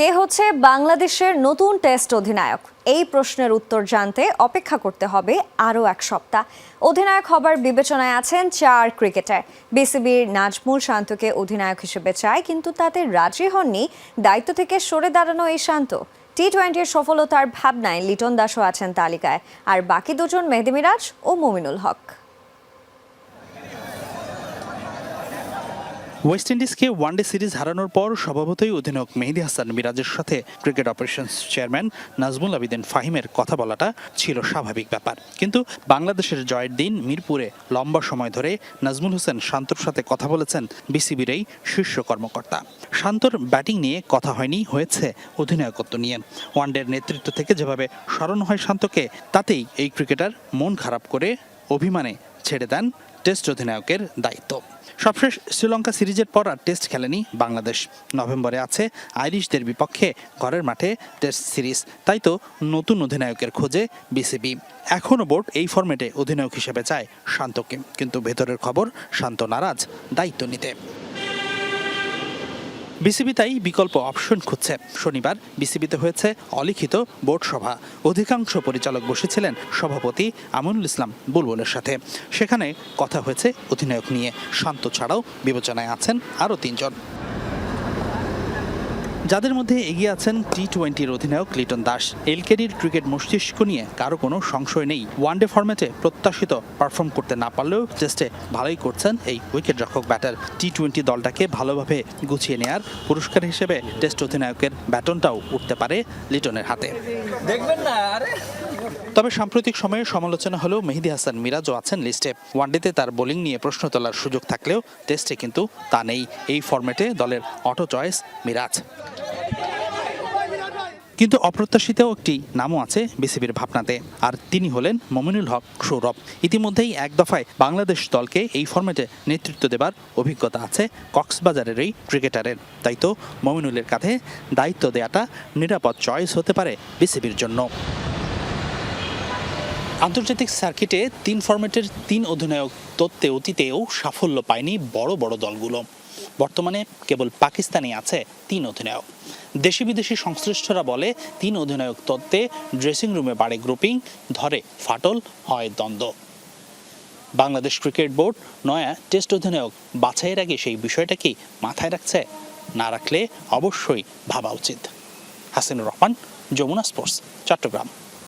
কে হচ্ছে বাংলাদেশের নতুন টেস্ট অধিনায়ক? এই প্রশ্নের উত্তর জানতে অপেক্ষা করতে হবে আরও এক সপ্তাহ। অধিনায়ক হবার বিবেচনায় আছেন চার ক্রিকেটার। বিসিবির নাজমুল শান্তকে অধিনায়ক হিসেবে চায়, কিন্তু তাতে রাজি হননি দায়িত্ব থেকে সরে দাঁড়ানো এই শান্ত। টি টোয়েন্টির সফলতার ভাবনায় লিটন দাসও আছেন তালিকায়। আর বাকি দুজন মেহেদি মিরাজ ও মুমিনুল হক। ওয়েস্ট ইন্ডিজকে ওয়ানডে সিরিজ হারানোর পর স্বভাবতই অধিনায়ক মেহেদি হাসান মিরাজের সাথে cricket operations chairman Nazmul Abedin ফাহিমের কথা বলাটা ছিল স্বাভাবিক ব্যাপার। কিন্তু বাংলাদেশের জয়ের দিন মিরপুরে লম্বা সময় ধরে নাজমুল হোসেন শান্তর সাথে কথা বলেছেন বিসিবির এই শীর্ষ কর্মকর্তা। শান্তর ব্যাটিং নিয়ে কথা হয়নি, হয়েছে অধিনায়কত্ব নিয়ে। ওয়ানডের নেতৃত্ব থেকে যেভাবে স্মরণ হয় শান্তকে, তাতেই এই ক্রিকেটার মন খারাপ করে অভিমানে ছেড়ে দেন টেস্ট অধিনায়কের দায়িত্ব। সবশেষ শ্রীলঙ্কা সিরিজের পর আর টেস্ট খেলেনি বাংলাদেশ। নভেম্বরে আছে আইরিশদের বিপক্ষে ঘরের মাঠে টেস্ট সিরিজ। তাই তো নতুন অধিনায়কের খোঁজে বিসিবি। এখনও বোর্ড এই ফর্মেটে অধিনায়ক হিসেবে চায় শান্তকে। কিন্তু ভেতরের খবর শান্ত নারাজ দায়িত্ব নিতে। বিসিবি তাই বিকল্প অপশন খুঁজছে। শনিবার বিসিবিতে হয়েছে অলিখিত বোর্ড সভা। অধিকাংশ পরিচালক বসেছিলেন সভাপতি আমিনুল ইসলাম বুলবুলের সাথে। সেখানে কথা হয়েছে অধিনায়ক নিয়ে। শান্ত ছাড়াও বিবেচনায় আছেন আরও তিনজন। যাদের মধ্যে এগিয়ে আছেন টি টোয়েন্টির অধিনায়ক লিটন দাস, এলকেডির ক্রিকেট মস্তিষ্ক নিয়ে কারও কোনো সংশয় নেই। ওয়ানডে ফর্ম্যাটে প্রত্যাশিত পারফর্ম করতে না পারলেও টেস্টে ভালোই করছেন এই উইকেট রক্ষক ব্যাটার। টি টোয়েন্টি দলটাকে ভালোভাবে গুছিয়ে নেওয়ার পুরস্কার হিসেবে টেস্ট অধিনায়কের ব্যাটনটাও উঠতে পারে লিটনের হাতে। দেখবেন না, আরে। তবে সাম্প্রতিক সময়ে সমালোচনা হলেও মেহেদি হাসান মিরাজও আছেন লিস্টে। ওয়ানডেতে তার বোলিং নিয়ে প্রশ্ন তোলার সুযোগ থাকলেও টেস্টে কিন্তু তা নেই। এই ফরম্যাটে দলের অটো চয়েস মিরাজ। কিন্তু অপ্রত্যাশিত একটি নামও আছে বিসিবির ভাবনাতে, আর তিনি হলেন মমিনুল হক সৌরভ। ইতিমধ্যেই এক দফায় বাংলাদেশ দলকে এই ফরম্যাটে নেতৃত্ব দেবার অভিজ্ঞতা আছে কক্সবাজারের এই ক্রিকেটারের। তাই তো মমিনুলের কাঁধে দায়িত্ব দেওয়াটা নিরাপদ চয়েস হতে পারে বিসিবির জন্য। আন্তর্জাতিক সার্কিটে তিন ফরম্যাটের তিন অধিনায়ক তত্ত্বে অতীতেও সাফল্য পায়নি বড় বড় দলগুলো। বর্তমানে কেবল পাকিস্তানে আছে তিন অধিনায়ক। দেশি বিদেশি সংশ্লিষ্টরা বলে তিন অধিনায়ক তত্ত্বে ড্রেসিং রুমে বাড়ে গ্রুপিং, ধরে ফাটল হয় দ্বন্দ্ব। বাংলাদেশ ক্রিকেট বোর্ড নয়া টেস্ট অধিনায়ক বাছাইয়ের আগে সেই বিষয়টা কি মাথায় রাখছে, না রাখলে অবশ্যই ভাবা উচিত। হাসিনুর রহমান, যমুনা স্পোর্টস, চট্টগ্রাম।